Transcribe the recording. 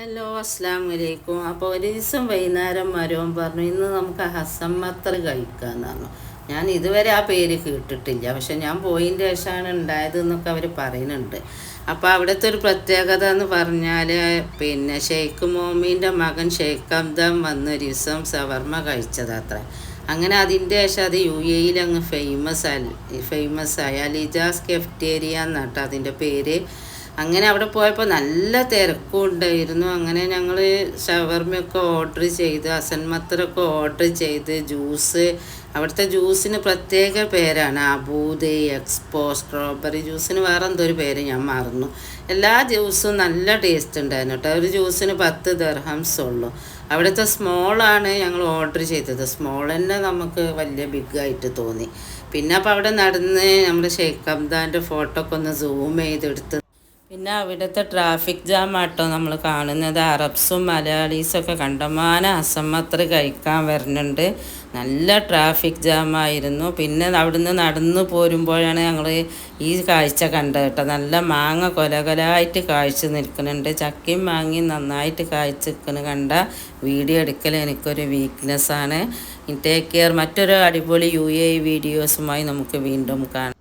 Hello അസ്സാം വലൈക്കും അപ്പോൾ ഒരു ദിവസം വൈകുന്നേരം മരവും പറഞ്ഞു ഇന്ന് നമുക്ക് ഹസമ്മത്തർ കഴിക്കാമെന്ന് പറഞ്ഞു. ഞാൻ ഇതുവരെ ആ പേര് കേട്ടിട്ടില്ല. പക്ഷെ ഞാൻ പോയിന്റെ ശേഷമാണ് ഉണ്ടായത് എന്നൊക്കെ അവർ പറയുന്നുണ്ട്. അപ്പോൾ അവിടുത്തെ ഒരു പ്രത്യേകത എന്ന് പറഞ്ഞാൽ പിന്നെ ഷെയ്ഖ് മോമീന്റെ മകൻ ഷെയ്ഖ് അബ്ദം വന്ന ഒരു ദിവസം സവർമ്മ കഴിച്ചതത്ര അങ്ങനെ അതിന്റെ ശേഷം അത് യു എയിൽ അങ്ങ് ഫേമസ് ആയി ഫേമസ് ആയി. അലിജാസ് കെഫ്റ്റേരിയ എന്നാട്ടോ അതിന്റെ പേര്. അങ്ങനെ അവിടെ പോയപ്പോൾ നല്ല തിരക്കുണ്ടായിരുന്നു അങ്ങനെ ഞങ്ങൾ ഷവർമയൊക്കെ ഓർഡർ ചെയ്ത് അസൻമത്തറൊക്കെ ഓർഡർ ചെയ്ത് ജ്യൂസ് അവിടുത്തെ ജ്യൂസിന് പ്രത്യേക പേരാണ്. അബൂദ് എക്സ്പോ സ്ട്രോബെറി ജ്യൂസിന് വേറെ എന്തൊരു പേര് ഞാൻ മറന്നു. എല്ലാ ജ്യൂസും നല്ല ടേസ്റ്റ് ഉണ്ടായിരുന്നു കേട്ടോ. ഒരു ജ്യൂസിന് പത്ത് ദർഹംസ് ഉള്ളൂ. അവിടുത്തെ സ്മോളാണ് ഞങ്ങൾ ഓർഡർ ചെയ്തത്. സ്മോൾ തന്നെ നമുക്ക് വലിയ ബിഗായിട്ട് തോന്നി. പിന്നെ അപ്പോൾ അവിടെ നടന്ന് നമ്മുടെ ഷെയ്ഖ് അബ്ദാന്റെ ഫോട്ടോ ഒക്കെ ഒന്ന് സൂം ചെയ്തെടുത്ത് പിന്നെ അവിടുത്തെ ട്രാഫിക് ജാം ആട്ടോ നമ്മൾ കാണുന്നത്. അറബ്സും മലയാളീസൊക്കെ കണ്ടമാന അസമത്ര കഴിക്കാൻ വരുന്നുണ്ട് നല്ല ട്രാഫിക് ജാം ആയിരുന്നു. പിന്നെ അവിടുന്ന് നടന്നു പോരുമ്പോഴാണ് ഞങ്ങൾ ഈ കാഴ്ച കണ്ടത് കേട്ടോ. നല്ല മാങ്ങ കൊലകൊലായിട്ട് കാഴ്ച നിൽക്കുന്നുണ്ട്. ചക്കയും മാങ്ങയും നന്നായിട്ട് കാഴ്ച നിൽക്കുന്ന കണ്ട വീഡിയോ എടുക്കൽ എനിക്കൊരു വീക്ക്നെസ്സാണ് ടേക്ക് കെയർ മറ്റൊരു അടിപൊളി യു എ വീഡിയോസുമായി നമുക്ക് വീണ്ടും കാണാം.